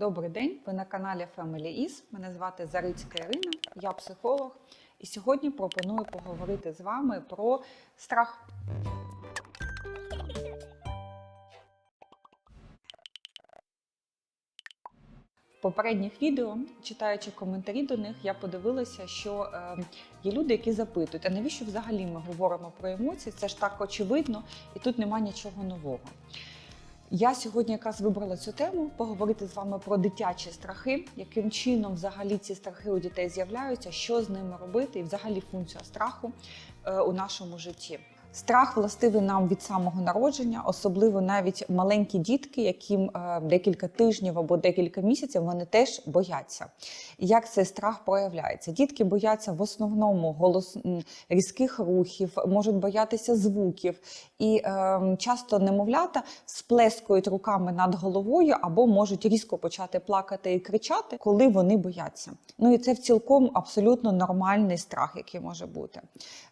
Добрий день, ви на каналі Family Is. Мене звати Зарицька Ірина, я психолог. І сьогодні пропоную поговорити з вами про страх. В попередніх відео, читаючи коментарі до них, я подивилася, що е, є люди, які запитують, а навіщо взагалі ми говоримо про емоції? Це ж так очевидно, і тут нема нічого нового. Я сьогодні якраз вибрала цю тему поговорити з вами про дитячі страхи, яким чином взагалі ці страхи у дітей з'являються, що з ними робити, і взагалі функція страху е, у нашому житті. Страх властивий нам від самого народження, особливо навіть маленькі дітки, яким е, декілька тижнів або декілька місяців вони теж бояться. Як цей страх проявляється? Дітки бояться в основному голос різких рухів, можуть боятися звуків, і е, часто немовлята сплескують руками над головою або можуть різко почати плакати і кричати, коли вони бояться. Ну і це в цілком абсолютно нормальний страх, який може бути.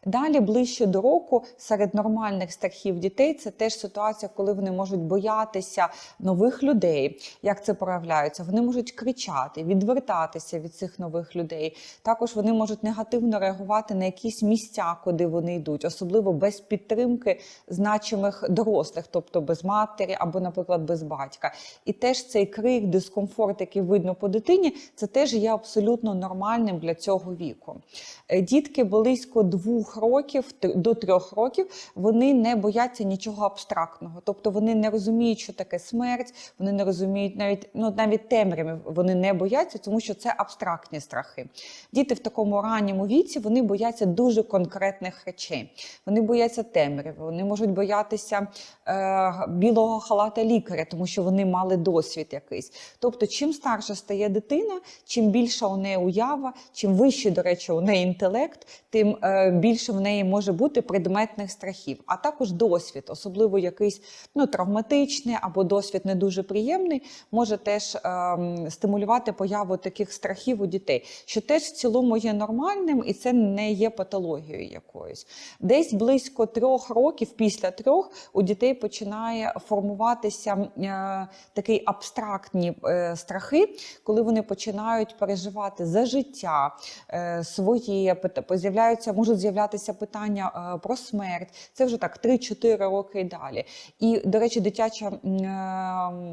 Далі ближче до року серед нормальних страхів дітей це теж ситуація, коли вони можуть боятися нових людей. Як це проявляється? Вони можуть кричати, відвертатися від цих нових людей. Також вони можуть негативно реагувати на якісь місця, куди вони йдуть, особливо без підтримки значимих дорослих, тобто без матері або, наприклад, без батька. І теж цей крик, дискомфорт, який видно по дитині, це теж є абсолютно нормальним для цього віку. Е, Дітки близько двох років до трьох років вони не бояться нічого абстрактного, тобто вони не розуміють, що таке смерть, вони не розуміють навіть ну навіть темряви вони не бояться, тому що це абстрактні страхи. Діти в такому ранньому віці вони бояться дуже конкретних речей. Вони бояться темряви, вони можуть боятися е, білого халата лікаря, тому що вони мали досвід якийсь. Тобто, чим старша стає дитина, чим більша у неї уява, чим вищий, до речі, у неї інтелект, тим е, більше в неї може бути предметних страхів, а також досвід, особливо якийсь ну, травматичний або досвід не дуже приємний, може теж ем, стимулювати появу таких страхів у дітей, що теж в цілому є нормальним і це не є патологією якоюсь. Десь близько трьох років, після трьох, у дітей починає формуватися е, такий абстрактні е, страхи, коли вони починають переживати за життя е, своє, з'являються, можуть з'являтися питання е, про смерть. Це вже так 3-4 роки і далі. І, до речі, дитяче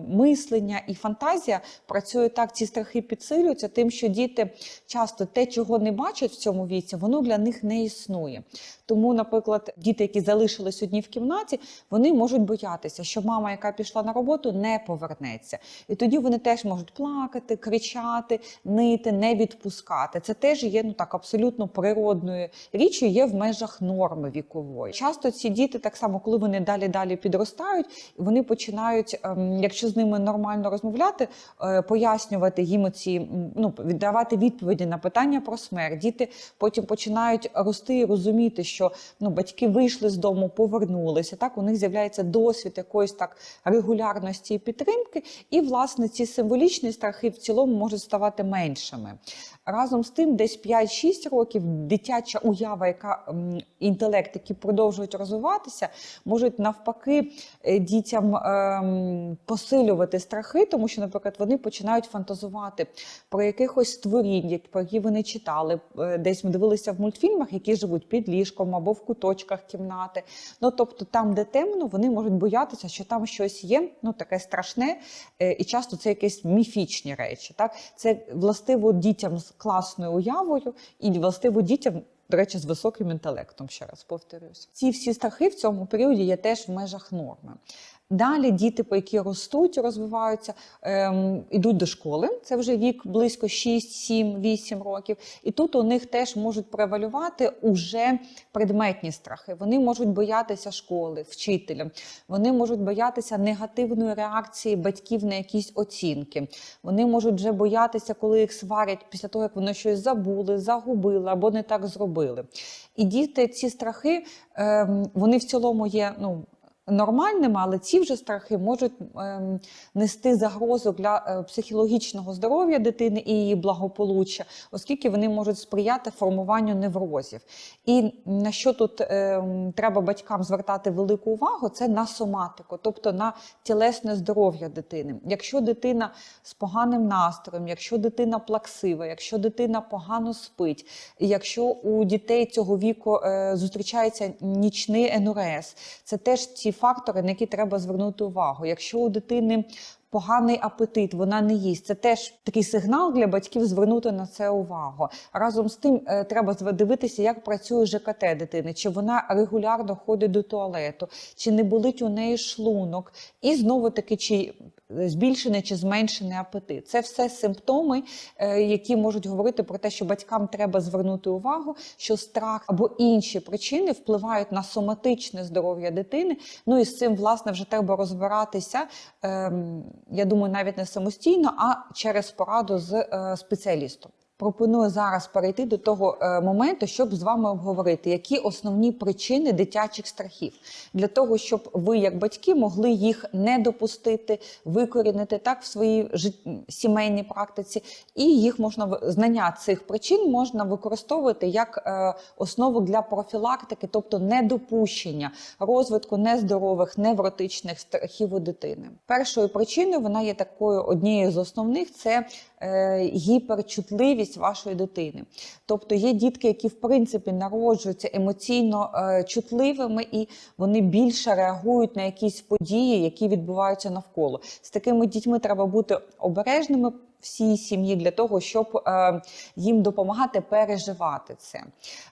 мислення і фантазія працює так, ці страхи підсилюються, тим, що діти часто те, чого не бачать в цьому віці, воно для них не існує. Тому, наприклад, діти, які залишились одні в кімнаті, вони можуть боятися, що мама, яка пішла на роботу, не повернеться. І тоді вони теж можуть плакати, кричати, нити, не відпускати. Це теж є ну так абсолютно природною річчю, є в межах норми вікової. Часто ці діти, так само, коли вони далі далі підростають, вони починають, ем, якщо з ними нормально розмовляти, е, пояснювати їм ці ну віддавати відповіді на питання про смерть. Діти потім починають рости і розуміти, що ну батьки вийшли з дому, повернулися. Так у них з'являється досвід якоїсь так регулярності і підтримки, і власне ці символічні страхи в цілому можуть ставати меншими. Разом з тим, десь 5-6 років дитяча уява, яка інтелект, які продовжують розвиватися, можуть навпаки е, дітям ем, посилювати страхи, тому що, наприклад, вони починають фантазувати про якихось створінь, про які вони читали, е, десь ми дивилися в мультфільмах, які живуть під ліжком або в куточках кімнати. Ну тобто, там, де темно, вони можуть боятися, що там щось є, ну таке страшне, е, і часто це якісь міфічні речі. Так, це властиво дітям з класною уявою і властиво дітям. До речі, з високим інтелектом, ще раз повторюсь. Ці всі страхи в цьому періоді є теж в межах норми. Далі діти, по які ростуть, розвиваються, ем, ідуть до школи. Це вже вік близько 6, 7, 8 років. І тут у них теж можуть превалювати уже предметні страхи. Вони можуть боятися школи, вчителя. Вони можуть боятися негативної реакції батьків на якісь оцінки. Вони можуть вже боятися, коли їх сварять після того, як вони щось забули, загубили або не так зробили. І діти ці страхи, ем, вони в цілому є ну, нормальними, але ці вже страхи можуть ем, нести загрозу для е, психологічного здоров'я дитини і її благополуччя, оскільки вони можуть сприяти формуванню неврозів. І на що тут ем, треба батькам звертати велику увагу, це на соматику, тобто на тілесне здоров'я дитини. Якщо дитина з поганим настроєм, якщо дитина плаксива, якщо дитина погано спить, якщо у дітей цього віку е, зустрічається нічний енурез, це теж ті фактори, на які треба звернути увагу. Якщо у дитини поганий апетит, вона не їсть. Це теж такий сигнал для батьків звернути на це увагу. Разом з тим е, треба дивитися, як працює ЖКТ дитини, чи вона регулярно ходить до туалету, чи не болить у неї шлунок, і знову таки, чи збільшений чи зменшений апетит. Це все симптоми, е, які можуть говорити про те, що батькам треба звернути увагу, що страх або інші причини впливають на соматичне здоров'я дитини. Ну і з цим, власне, вже треба розбиратися. ем, Я думаю, навіть не самостійно, а через пораду з е, спеціалістом. Пропоную зараз перейти до того е, моменту, щоб з вами обговорити, які основні причини дитячих страхів, для того, щоб ви, як батьки, могли їх не допустити, викорінити так в своїй жит- сімейній практиці, і їх можна знання цих причин можна використовувати як е, основу для профілактики, тобто недопущення розвитку нездорових невротичних страхів у дитини. Першою причиною вона є такою однією з основних це гіперчутливість вашої дитини. Тобто є дітки, які в принципі народжуються емоційно е, чутливими і вони більше реагують на якісь події, які відбуваються навколо. З такими дітьми треба бути обережними. Всій сім'ї для того, щоб е, їм допомагати переживати це.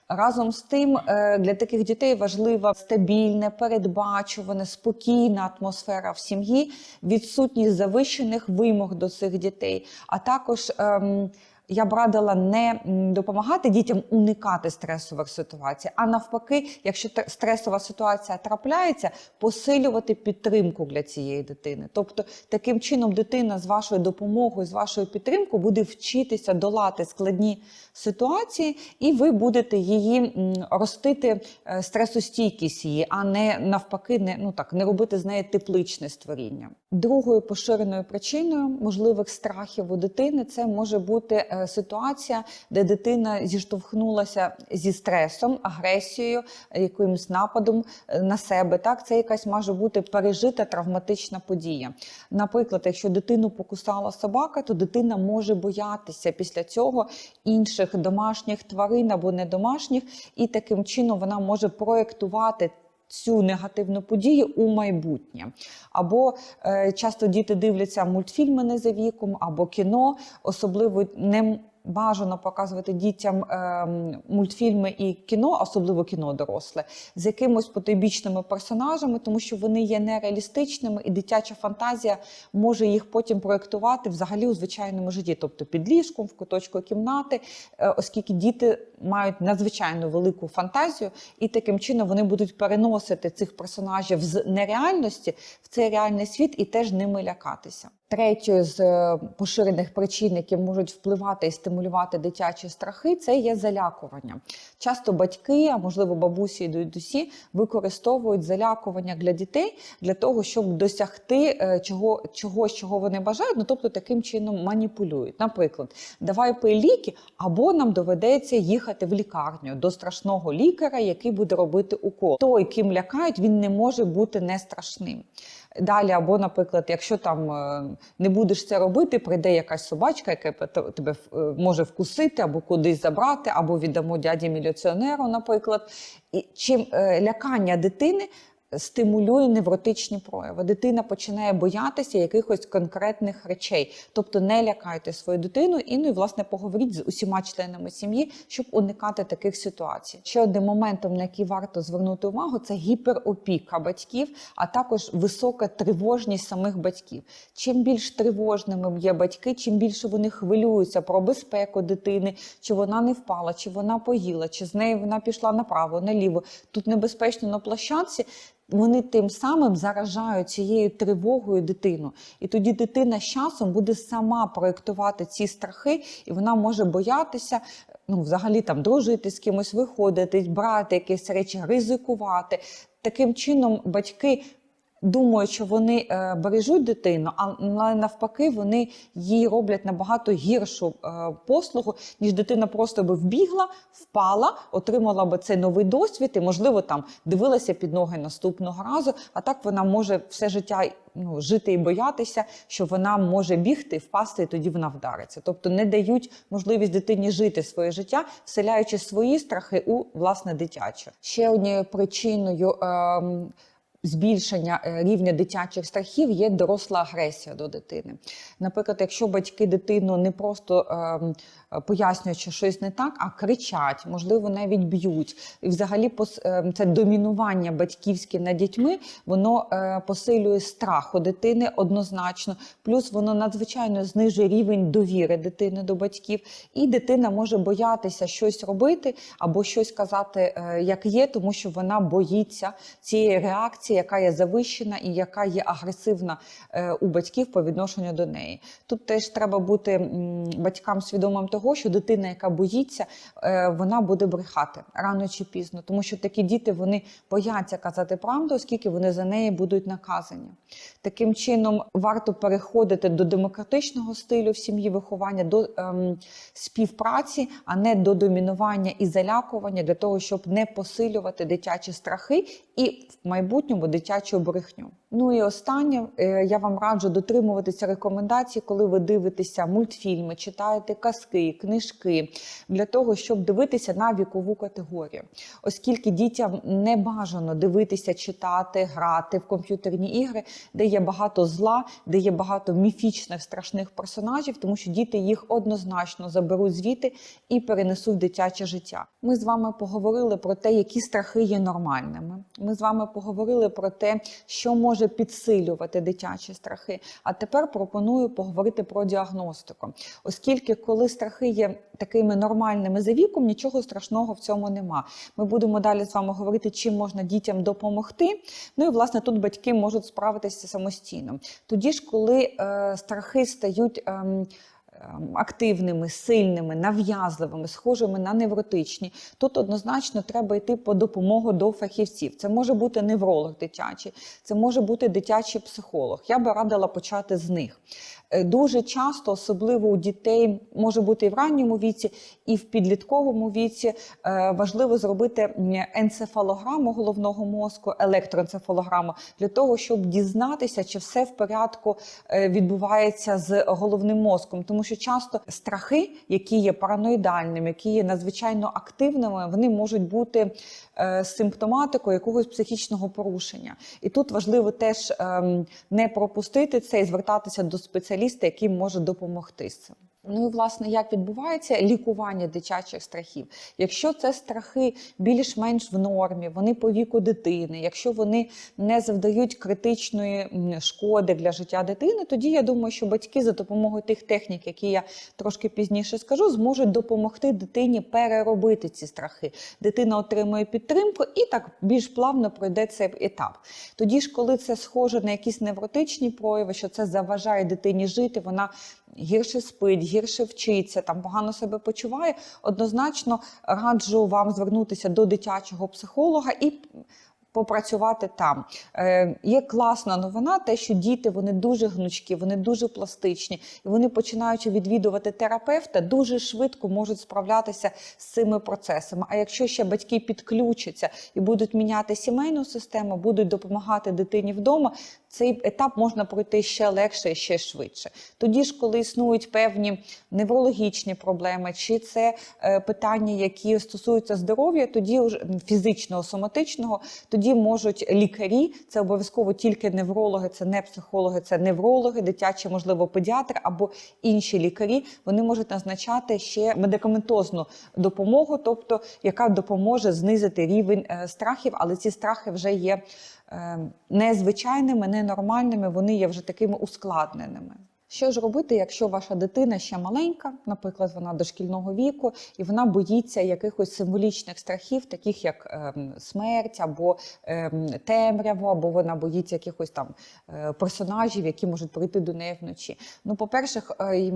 Разом з тим, е, для таких дітей важлива стабільне, передбачуване, спокійна атмосфера в сім'ї, відсутність завищених вимог до цих дітей, а також ем, я б радила не допомагати дітям уникати стресових ситуацій, а навпаки, якщо стресова ситуація трапляється, посилювати підтримку для цієї дитини. Тобто, таким чином дитина з вашою допомогою, з вашою підтримкою буде вчитися долати складні ситуації, і ви будете її ростити е, стресостійкість її, а не навпаки, не ну так не робити з неї тепличне створіння. Другою поширеною причиною можливих страхів у дитини це може бути е, ситуація, де дитина зіштовхнулася зі стресом, агресією, е, якимось нападом е, на себе. Так, це якась може бути пережита травматична подія. Наприклад, якщо дитину покусала собака, то дитина може боятися після цього інших домашніх тварин або недомашніх, і таким чином вона може проєктувати. Цю негативну подію у майбутнє. Або е, часто діти дивляться мультфільми не за віком, або кіно, особливо не бажано показувати дітям е, мультфільми і кіно, особливо кіно доросле, з якимось потойбічними персонажами, тому що вони є нереалістичними, і дитяча фантазія може їх потім проєктувати взагалі у звичайному житті, тобто під ліжком, в куточку кімнати, е, оскільки діти мають надзвичайно велику фантазію, і таким чином вони будуть переносити цих персонажів з нереальності в цей реальний світ і теж ними лякатися. Третьою з е, поширених причин, які можуть впливати і стимулювати дитячі страхи, це є залякування. Часто батьки, а можливо бабусі і дідусі, використовують залякування для дітей для того, щоб досягти е, чого, чогось, чого вони бажають, ну тобто таким чином маніпулюють. Наприклад, давай пий ліки, або нам доведеться їхати в лікарню до страшного лікаря, який буде робити укол. Той, ким лякають, він не може бути не страшним. Далі, або, наприклад, якщо там е, не будеш це робити, прийде якась собачка, яка тебе е, може вкусити, або кудись забрати, або віддамо дяді міліціонеру, наприклад. І чим е, лякання дитини стимулює невротичні прояви. Дитина починає боятися якихось конкретних речей. Тобто не лякайте свою дитину і ну і власне поговоріть з усіма членами сім'ї, щоб уникати таких ситуацій. Ще одним моментом, на який варто звернути увагу, це гіперопіка батьків, а також висока тривожність самих батьків. Чим більш тривожними є батьки, чим більше вони хвилюються про безпеку дитини, чи вона не впала, чи вона поїла, чи з нею вона пішла направо, наліво. Тут небезпечно на площадці. Вони тим самим заражають цією тривогою дитину. І тоді дитина з часом буде сама проєктувати ці страхи, і вона може боятися, ну, взагалі там дружити з кимось, виходити, брати якісь речі, ризикувати. Таким чином, батьки думають, що вони е, бережуть дитину, але навпаки, вони їй роблять набагато гіршу е, послугу, ніж дитина просто би вбігла, впала, отримала би цей новий досвід і, можливо, там дивилася під ноги наступного разу. А так вона може все життя ну, жити і боятися, що вона може бігти, впасти, і тоді вона вдариться. Тобто не дають можливість дитині жити своє життя, вселяючи свої страхи у власне дитяче. Ще однією причиною. ем, Збільшення е, рівня дитячих страхів є доросла агресія до дитини. Наприклад, якщо батьки дитину не просто ем, пояснюють, що щось не так, а кричать, можливо, навіть б'ють. І взагалі ем, це домінування батьківське над дітьми, воно е, посилює страх у дитини однозначно. Плюс воно надзвичайно знижує рівень довіри дитини до батьків, і дитина може боятися щось робити або щось казати, е, як є, тому що вона боїться цієї реакції, яка є завищена і яка є агресивна е, у батьків по відношенню до неї. Тут теж треба бути батькам свідомим того, що дитина, яка боїться, е, вона буде брехати рано чи пізно, тому що такі діти вони бояться казати правду, оскільки вони за неї будуть наказані. Таким чином варто переходити до демократичного стилю в сім'ї виховання, до ем, співпраці, а не до домінування і залякування для того, щоб не посилювати дитячі страхи і в майбутньому дитячу брехню. Ну і останнє, е, я вам раджу дотримуватися рекомендацій, коли ви дивитеся мультфільми, читаєте казки, книжки, для того, щоб дивитися на вікову категорію. Оскільки дітям не бажано дивитися, читати, грати в комп'ютерні ігри, де є багато зла, де є багато міфічних страшних персонажів, тому що діти їх однозначно заберуть звідти і перенесуть в дитяче життя. Ми з вами поговорили про те, які страхи є нормальними. Ми з вами поговорили про те, що може підсилювати дитячі страхи. А тепер пропоную поговорити про діагностику, оскільки, коли страхи є такими нормальними за віком, нічого страшного в цьому нема. Ми будемо далі з вами говорити, чим можна дітям допомогти. Ну і власне тут батьки можуть справитися самостійно. Тоді ж, коли е, страхи стають. ем, Активними, сильними, нав'язливими, схожими на невротичні, тут однозначно треба йти по допомогу до фахівців. Це може бути невролог дитячий, це може бути дитячий психолог. Я би радила почати з них. Е, Дуже часто, особливо у дітей, може бути і в ранньому віці, і в підлітковому віці, е, важливо зробити енцефалограму головного мозку, електроенцефалограму, для того, щоб дізнатися, чи все в порядку е, відбувається з головним мозком. Тому що часто страхи, які є параноїдальними, які є надзвичайно активними, вони можуть бути е, симптоматикою якогось психічного порушення. І тут важливо теж ем, не пропустити це і звертатися до спеціаліста, який може допомогти з цим. Ну і власне, як відбувається лікування дитячих страхів? Якщо це страхи більш-менш в нормі, вони по віку дитини, якщо вони не завдають критичної шкоди для життя дитини, тоді я думаю, що батьки за допомогою тих технік, які я трошки пізніше скажу, зможуть допомогти дитині переробити ці страхи. Дитина отримує підтримку і так більш плавно пройде цей етап. Тоді ж, коли це схоже на якісь невротичні прояви, що це заважає дитині жити, вона гірше спить, гірше вчиться, там погано себе почуває. Однозначно раджу вам звернутися до дитячого психолога і. Попрацювати там Е, є класна новина, те, що діти вони дуже гнучкі, вони дуже пластичні, і вони, починаючи відвідувати терапевта, дуже швидко можуть справлятися з цими процесами. А якщо ще батьки підключаться і будуть міняти сімейну систему, будуть допомагати дитині вдома, цей етап можна пройти ще легше і ще швидше. Тоді ж, коли існують певні неврологічні проблеми, чи це е, питання, які стосуються здоров'я, тоді фізичного, соматичного, тоді можуть лікарі, це обов'язково тільки неврологи, це не психологи, це неврологи, дитячі, можливо, педіатри або інші лікарі. Вони можуть назначати ще медикаментозну допомогу, тобто яка допоможе знизити рівень е, страхів, але ці страхи вже є е, незвичайними, ненормальними, вони є вже такими ускладненими. Що ж робити, якщо ваша дитина ще маленька, наприклад, вона дошкільного віку, і вона боїться якихось символічних страхів, таких як е, смерть або е, темряву, або вона боїться якихось там е, персонажів, які можуть прийти до неї вночі. Ну, по-перше, е,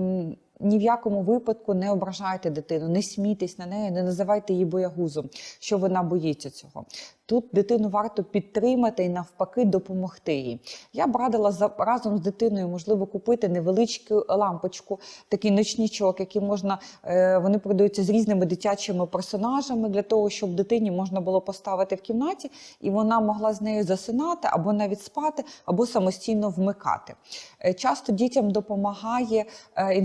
ні в якому випадку не ображайте дитину, не смійтесь на неї, не називайте її боягузом, що вона боїться цього. Тут дитину варто підтримати і навпаки допомогти їй. Я б радила за разом з дитиною, можливо, купити невеличку лампочку, такий ночнічок, який можна е, вони продаються з різними дитячими персонажами для того, щоб дитині можна було поставити в кімнаті, і вона могла з нею засинати або навіть спати, або самостійно вмикати. Е, Часто дітям допомагає е,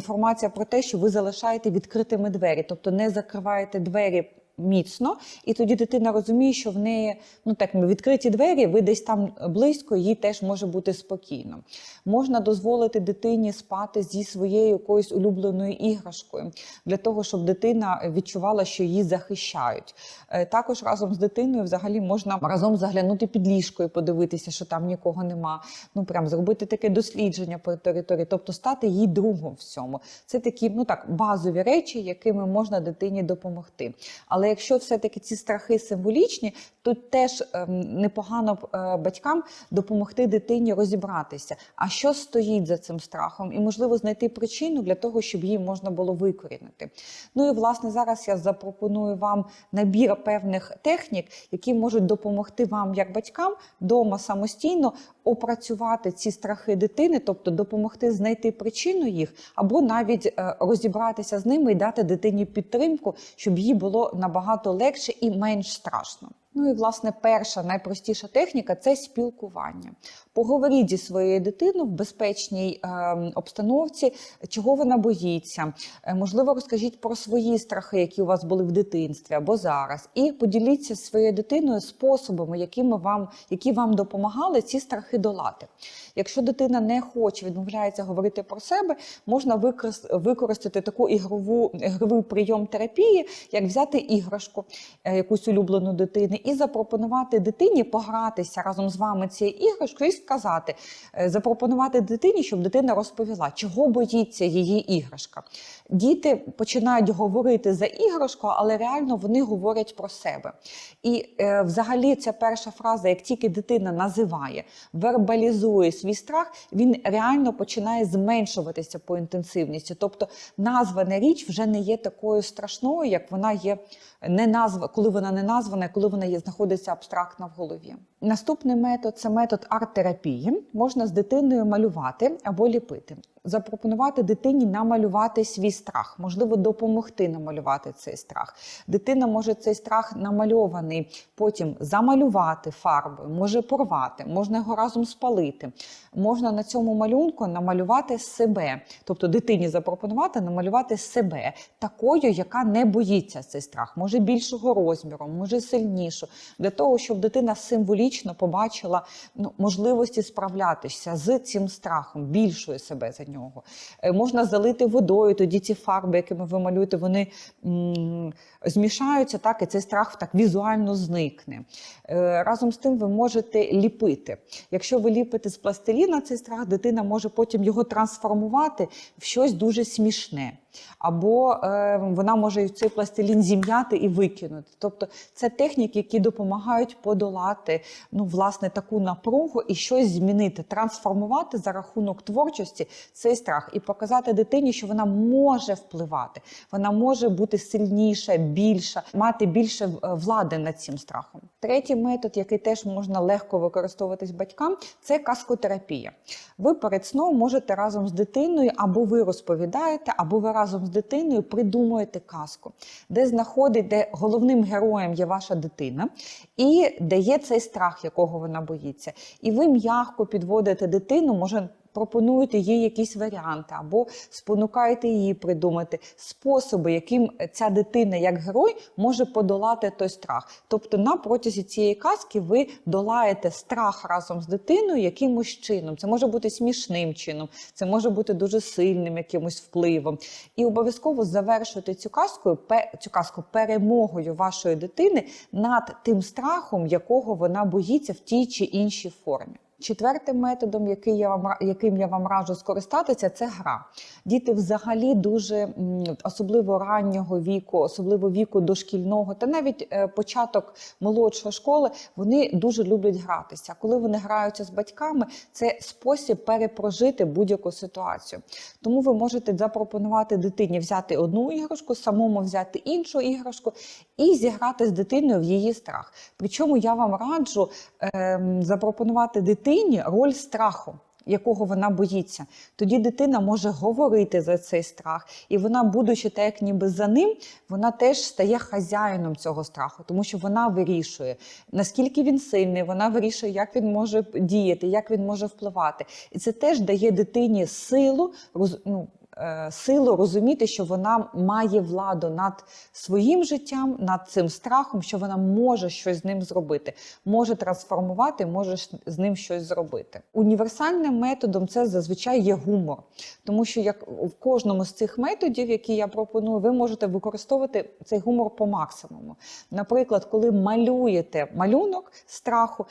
про те, що ви залишаєте відкритими двері, тобто не закриваєте двері. Міцно, і тоді дитина розуміє, що в неї ну так відкриті двері, ви десь там близько, їй теж може бути спокійно. Можна дозволити дитині спати зі своєю якоюсь улюбленою іграшкою для того, щоб дитина відчувала, що її захищають. Е, Також разом з дитиною взагалі можна разом заглянути під ліжко і подивитися, що там нікого нема. Ну прям зробити таке дослідження по території, тобто стати їй другом в. Це такі ну так базові речі, якими можна дитині допомогти. Але якщо все-таки ці страхи символічні, то теж ем, непогано б, е, батькам допомогти дитині розібратися, а що стоїть за цим страхом, і можливо знайти причину для того, щоб її можна було викорінити. Ну і власне зараз я запропоную вам набір певних технік, які можуть допомогти вам, як батькам, вдома самостійно опрацювати ці страхи дитини, тобто допомогти знайти причину їх, або навіть е, розібратися з ними і дати дитині підтримку, щоб їй було набагато легше і менш страшно. Ну і власне перша найпростіша техніка це спілкування. Поговоріть зі своєю дитиною в безпечній е, обстановці, чого вона боїться. Е, можливо, розкажіть про свої страхи, які у вас були в дитинстві або зараз, і поділіться зі своєю дитиною способами, якими вам, які вам допомагали ці страхи долати. Якщо дитина не хоче, відмовляється говорити про себе, можна використати таку ігрову ігровий прийом терапії, як взяти іграшку, е, якусь улюблену дитини, і запропонувати дитині погратися разом з вами цією іграшкою і сказати, е, запропонувати дитині, щоб дитина розповіла, чого боїться її іграшка. Діти починають говорити за іграшку, але реально вони говорять про себе. І е, взагалі ця перша фраза, як тільки дитина називає, вербалізує свій страх, він реально починає зменшуватися по інтенсивності. Тобто названа річ вже не є такою страшною, як вона є не назва, коли вона не названа, коли вона є, знаходиться абстрактно в голові. Наступний метод це метод арт-терапії. Можна з дитиною малювати або ліпити. Запропонувати дитині намалювати свій страх, можливо, допомогти намалювати цей страх. Дитина може цей страх намальований потім замалювати фарбою, може порвати, можна його разом спалити. Можна на цьому малюнку намалювати себе, тобто дитині запропонувати намалювати себе такою, яка не боїться цей страх, може більшого розміру, може сильнішу, для того, щоб дитина символічно побачила ну, можливості справлятися з цим страхом, більшою себе за нього. Е, Можна залити водою, тоді ці фарби, якими ви малюєте, вони змішаються, так, і цей страх так візуально зникне. Е, Разом з тим ви можете ліпити. Якщо ви ліпите з пластиліна цей страх, дитина може потім його трансформувати в щось дуже смішне. Або е, вона може цей пластилін зім'яти і викинути. Тобто це техніки, які допомагають подолати ну, власне, таку напругу і щось змінити, трансформувати за рахунок творчості цей страх і показати дитині, що вона може впливати, вона може бути сильніша, більша, мати більше е, влади над цим страхом. Третій метод, який теж можна легко використовуватись батькам, це каскотерапія. Ви перед сном можете разом з дитиною або ви розповідаєте, або ви разом з дитиною придумуєте казку, де знаходить, де головним героєм є ваша дитина, і де є цей страх, якого вона боїться. І ви м'яко підводите дитину, може. Пропонуєте їй якісь варіанти, або спонукаєте її придумати способи, яким ця дитина, як герой, може подолати той страх. Тобто, на протязі цієї казки ви долаєте страх разом з дитиною якимось чином. Це може бути смішним чином, це може бути дуже сильним якимось впливом. І обов'язково завершуйте цю казку, цю казку перемогою вашої дитини над тим страхом, якого вона боїться в тій чи іншій формі. Четвертим методом, який я вам яким я вам раджу скористатися, це гра. Діти взагалі дуже особливо раннього віку, особливо віку дошкільного, та навіть е, початок молодшої школи, вони дуже люблять гратися. Коли вони граються з батьками, це спосіб перепрожити будь-яку ситуацію. Тому ви можете запропонувати дитині взяти одну іграшку, самому взяти іншу іграшку і зіграти з дитиною в її страх. Причому я вам раджу ем, запропонувати дитині роль страху. Якого вона боїться, тоді дитина може говорити за цей страх, і вона, будучи так, як ніби за ним, вона теж стає хазяїном цього страху, тому що вона вирішує, наскільки він сильний, вона вирішує, як він може діяти, як він може впливати. І це теж дає дитині силу, роз- ну, е, силу розуміти, що вона має владу над своїм життям, над цим страхом, що вона може щось з ним зробити, може трансформувати, може з ним щось зробити. Універсальним методом це зазвичай є гумор, тому що як в кожному з цих методів, які я пропоную, ви можете використовувати цей гумор по максимуму. Наприклад, коли малюєте малюнок страху,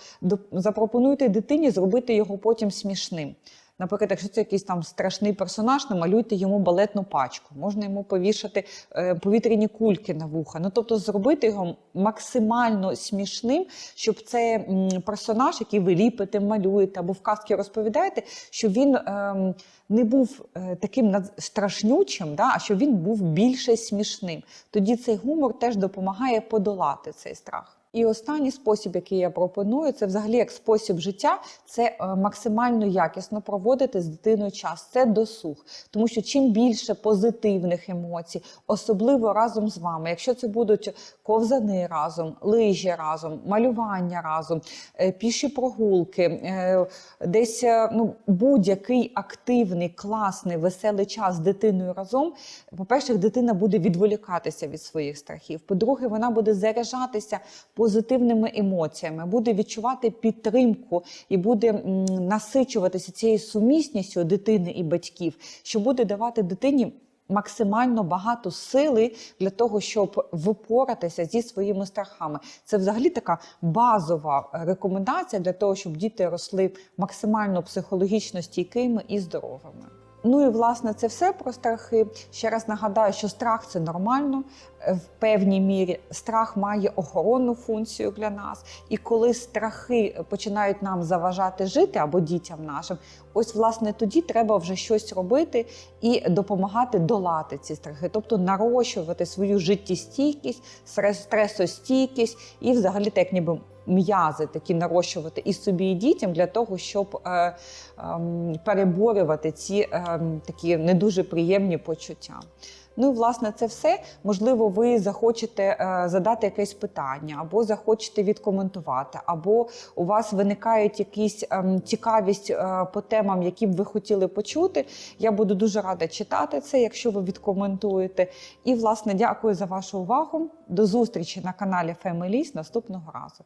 запропонуйте дитині зробити його потім смішним. Наприклад, якщо це якийсь там страшний персонаж, намалюйте йому балетну пачку. Можна йому повішати е, повітряні кульки на вуха. Ну тобто зробити його максимально смішним, щоб це персонаж, який ви ліпите, малюєте або в казки розповідаєте, щоб він ем, не був е, таким страшнючим, да, а щоб він був більше смішним. Тоді цей гумор теж допомагає подолати цей страх. І останній спосіб, який я пропоную, це взагалі як спосіб життя, це е, максимально якісно проводити з дитиною час. Це досуг. Тому що чим більше позитивних емоцій, особливо разом з вами, якщо це будуть ковзани разом, лижі разом, малювання разом, е, піші прогулки, е, десь ну, будь-який активний, класний, веселий час з дитиною разом, по-перше, дитина буде відволікатися від своїх страхів. По-друге, вона буде заряджатися позитивними емоціями, буде відчувати підтримку і буде насичуватися цією сумісністю дитини і батьків, що буде давати дитині. Максимально багато сили для того, щоб випоратися зі своїми страхами. Це взагалі така базова рекомендація для того, щоб діти росли максимально психологічно стійкими і здоровими. Ну і власне це все про страхи. Ще раз нагадаю, що страх це нормально. Е, В певній мірі страх має охоронну функцію для нас. І коли страхи починають нам заважати жити або дітям нашим, ось власне тоді треба вже щось робити і допомагати долати ці страхи, тобто нарощувати свою життєстійкість, стресостійкість і взагалі так ніби м'язи такі нарощувати і собі, і дітям для того, щоб е, ем, переборювати ці ем, такі не дуже приємні почуття. Ну і власне це все. Можливо, ви захочете е, задати якесь питання, або захочете відкоментувати, або у вас виникають якісь ем, цікавість е, по темам, які б ви хотіли почути. Я буду дуже рада читати це, якщо ви відкоментуєте. І власне дякую за вашу увагу. До зустрічі на каналі Families наступного разу.